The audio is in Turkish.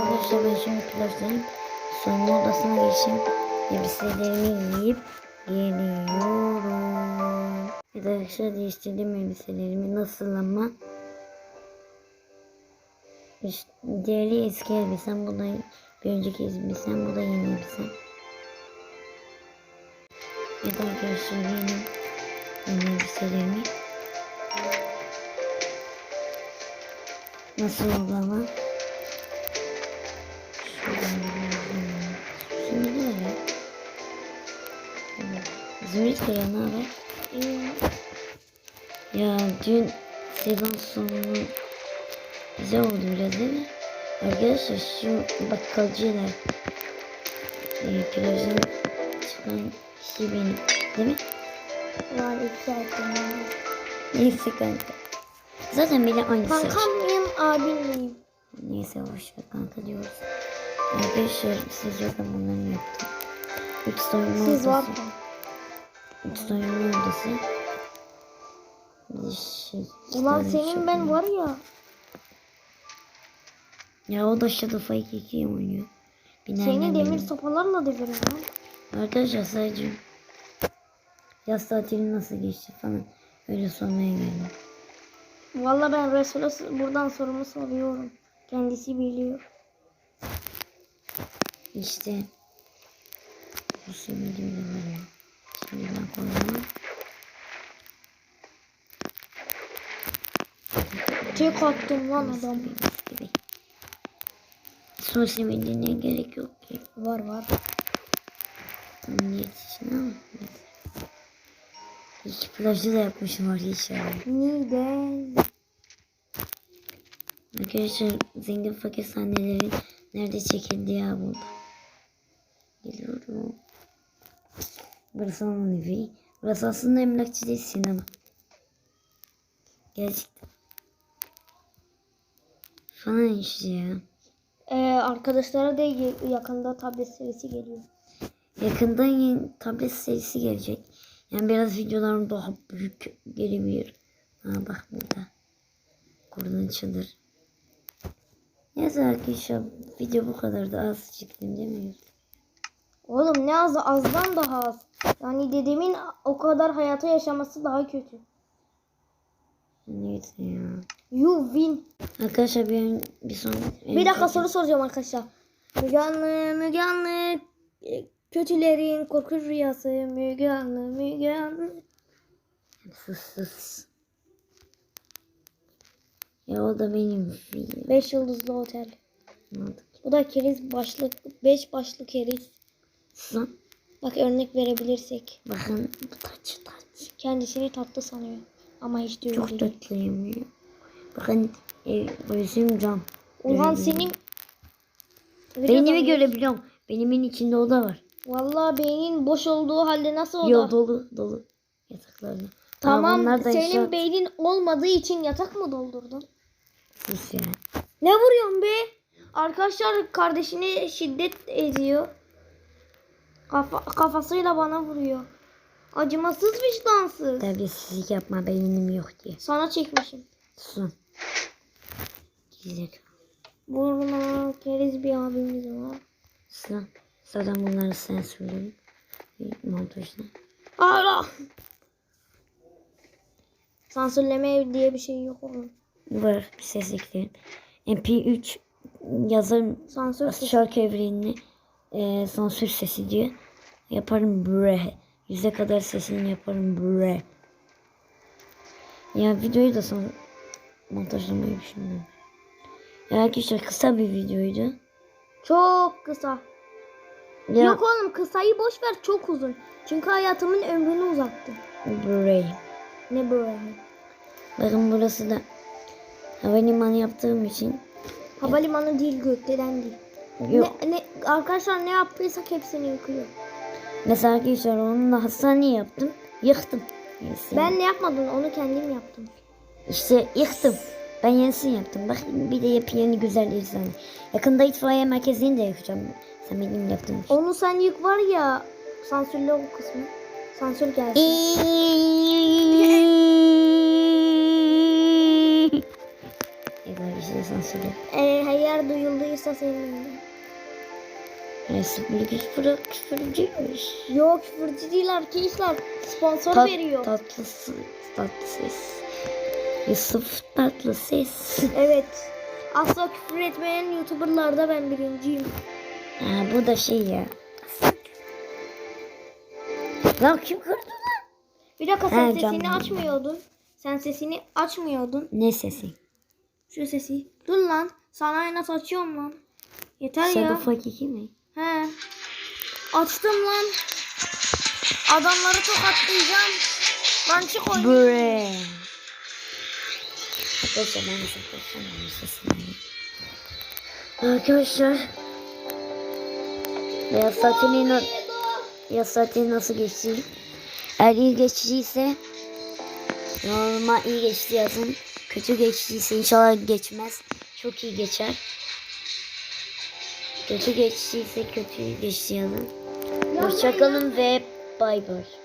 Arkadaşlar ben şimdi plajdayım. Soyunma odasına geçeyim. Elbiselerimi giyip geliyorum. Arkadaşlar değiştirdim elbiselerimi. Nasıl ama? İşte diğeri eski elbisem. Bu da bir önceki elbisem. Bu da yeni elbisem. Evet arkadaşlar yeni, yeni elbiselerimi. Nasıl oldu ama? Zümrüt Kaya ne haber? Ya dün sezon sonu güzel oldu biraz değil mi? Arkadaşlar şu bakkalcılar e, plajın çıkan kişi benim değil mi? Var iki arkadaşım. Neyse kanka. Zaten bile aynısı. Kankam mıyım abim miyim? Neyse boşver kanka diyoruz. Arkadaşlar siz yok ama onları yaptım. Üç soyunma Siz var odası. mı? Üç. Bir Şey, iki Ulan tane senin ben var ya. Ya o da Shadow Fight 2'yi oynuyor. Binaenle Seni demir benim. sopalarla döverim lan. Arkadaşlar sadece yaz tatili nasıl geçti falan öyle sormaya geldim. Valla ben Resul'e buradan sorumu soruyorum. Kendisi biliyor. İşte bu videoları şimdi ben koyuyorum. Tek attım lan adam. Sosyal medyaya gerek yok ki. Var var. Niyet için ama. İki plajda da yapmışım var inşallah. Neden? Arkadaşlar zengin fakir sahneleri nerede çekildi ya burada? Geliyorum. Burası onun evi. Burası aslında emlakçı değil sinema. Gerçekten. Falan işte ya. Ee, arkadaşlara da yakında tablet serisi geliyor. Yakında yeni tablet serisi gelecek. Yani biraz videolarım daha büyük gelebilir. Ha bak burada. Kurdun çadır. Neyse arkadaşlar video bu kadar da az çıktım demiyoruz. Oğlum ne az azdan daha az. Yani dedemin o kadar hayata yaşaması daha kötü. Neyse ya. You win. Arkadaşlar bir, bir son... Bir dakika soru soracağım arkadaşlar. Müge Anlı, Müge Anlı, e, kötülerin korku rüyası, Müge Anlı, Müge Anlı. Sus sus. Ya o da benim. Beş yıldızlı otel. Bu da keriz başlık, beş başlı keriz. Lan. Bak örnek verebilirsek. Bakın bu taç taç. Kendisini tatlı sanıyor. Ama hiç de öyle Çok değil. tatlıyım ya. Bakın e, gözüm cam. Ulan senin... Beynimi görebiliyorum. Beynimin içinde oda var. Vallahi beynin boş olduğu halde nasıl o Yo dolu dolu yataklarla. Tamam da senin inşaat- beynin olmadığı için yatak mı doldurdun? Sus ya. Ne vuruyorsun be? Arkadaşlar kardeşini şiddet ediyor. Kafa, kafasıyla bana vuruyor. Acımasız vicdansız. Terbiyesizlik yapma beynim yok diye. Sana çekmişim. Susun. Gizli. Burma keriz bir abimiz var. Susun. Zaten bunları sen söyledin. Montajda. Allah! Sansürleme diye bir şey yok oğlum. Var bir ses eklerim. MP3 yazarım Sansür şarkı evrenini e, sansür sesi diyor. Yaparım bre. Yüze kadar sesini yaparım bre. Ya videoyu da son montajlamayı düşünüyorum. Ya arkadaşlar kısa bir videoydu. Çok kısa. Ya Yok oğlum kısayı boş ver çok uzun. Çünkü hayatımın ömrünü uzattı. bre. Ne böyle? Bakın burası da havalimanı yaptığım için Havalimanı değil gökdelen değil. Yok. Ne, ne, arkadaşlar ne yaptıysak hepsini yıkıyor. Mesela arkadaşlar onunla hastane yaptım. Yıktım. Neyse. Ben ne yapmadım onu kendim yaptım. İşte yıktım. Ben yenisini yaptım. Bak bir de yepyeni güzelleri sana. Yakında itfaiye merkezini de yakacağım. Sen benim yaptığın şey. Onu sen yık var ya sansürle o kısmı. Sansür gelsin. Evet işte sansürle. Ee, eğer duyulduysa sevinirim. Neyse bir küfür küfürcüymüş. Yok küfürcü değil arkadaşlar. Sponsor Tat, veriyor. tatlı, tatlı ses. Yusuf tatlı ses. Evet. Asla küfür etmeyen YouTuber'larda ben birinciyim. Ha, bu da şey ya. Lan kim kırdı lan? Bir dakika sen He, sesini açmıyordun. Sen sesini açmıyordun. Ne sesi? Şu sesi. Dur lan. Sana nasıl açıyorum lan? Yeter ya. Shadow Fake 2 mi? He. Açtım lan. Adamları tokatlayacağım. Lan çık oyun. Bre. Arkadaşlar. Beyaz Satin'i na- Beyaz Satin'i nasıl geçti? Eğer iyi geçtiyse normal iyi geçti yazın. Kötü geçtiyse inşallah geçmez. Çok iyi geçer. Kötü geçtiyse kötü yazın. Hoşçakalın ve bay bay.